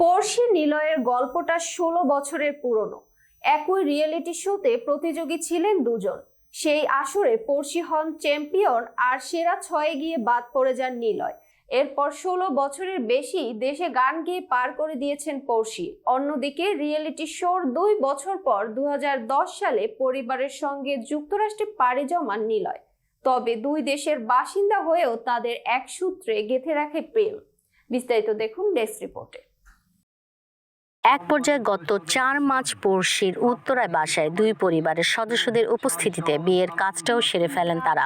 পড়শি নিলয়ের গল্পটা ষোলো বছরের পুরনো। একই রিয়েলিটি শোতে প্রতিযোগী ছিলেন দুজন। সেই আসরে পড়শি হন চ্যাম্পিয়ন আর সেরা ছয়ে গিয়ে বাদ পড়ে যান নিলয়। এরপর ষোলো বছরের বেশি দেশে গান গিয়ে পার করে দিয়েছেন পড়শি অন্যদিকে রিয়েলিটি শোর দুই বছর পর দু হাজার দশ সালে পরিবারের সঙ্গে যুক্তরাষ্ট্রে পাড়ি জমান নিলয়। তবে দুই দেশের বাসিন্দা হয়েও তাদের এক সূত্রে গেঁথে রাখে প্রেম। বিস্তারিত দেখুন ডেস্ক রিপোর্টে। এক পর্যায়ে গত চার মাস পড়শির উত্তরায় বাসায় দুই পরিবারের সদস্যদের উপস্থিতিতে বিয়ের কাজটাও সেরে ফেলেন তারা।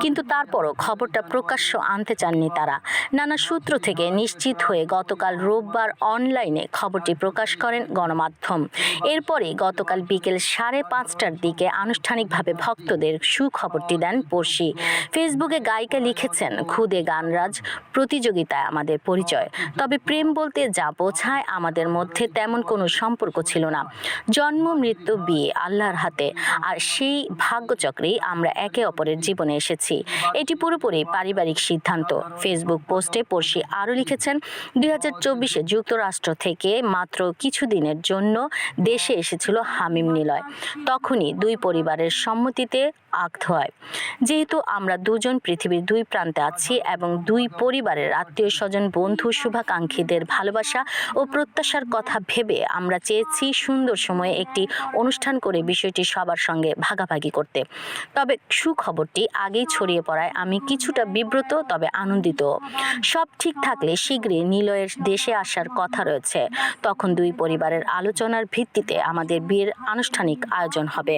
কিন্তু তারপরও খবরটা প্রকাশ্য আনতে চাননি তারা। নানা সূত্র থেকে নিশ্চিত হয়ে গতকাল রোববার অনলাইনে খবরটি প্রকাশ করেন গণমাধ্যম। এরপরে গতকাল বিকেল সাড়ে পাঁচটার দিকে আনুষ্ঠানিকভাবে ভক্তদের সুখবরটি দেন পড়শি। ফেসবুকে গায়িকা লিখেছেন, খুদে গানরাজ, প্রতিযোগিতায় আমাদের পরিচয়। তবে প্রেম বলতে যা বোঝায়, আমাদের মধ্যে তেমন কোনো সম্পর্ক ছিল না। জন্ম, মৃত্যু, বিয়ে, আল্লাহর হাতে। আর সেই ভাগ্যচক্রেই আমরা একে অপরের জীবনে এসেছি। এটি পুরোপুরি পারিবারিক সিদ্ধান্ত। ফেসবুক পোস্টে পড়শি আরও লিখেছেন, দুই হাজার চব্বিশে যুক্তরাষ্ট্র থেকে মাত্র কিছুদিনের জন্য দেশে এসেছিল হামিম নিলয়। তখনই দুই পরিবারের সম্মতিতে আক্ত হয়। যেহেতু আমরা দুজন পৃথিবীর দুই প্রান্তে আছি এবং দুই পরিবারের আত্মীয় স্বজন বন্ধু, শুভাকাঙ্ক্ষীদের ভালোবাসা ও প্রত্যাশার কথা ভেবে আমরা চেয়েছি সুন্দর সময়ে একটি অনুষ্ঠান করে বিষয়টি সবার সঙ্গে ভাগাভাগি করতে। তবে সুখবরটি আগেই ছড়িয়ে পড়ায় আমি কিছুটা বিব্রত, তবে আনন্দিত সব ঠিক থাকলে শীঘ্রই নিলয়ের দেশে আসার কথা রয়েছে। তখন দুই পরিবারের আলোচনার ভিত্তিতে আমাদের বিয়ের আনুষ্ঠানিক আয়োজন হবে।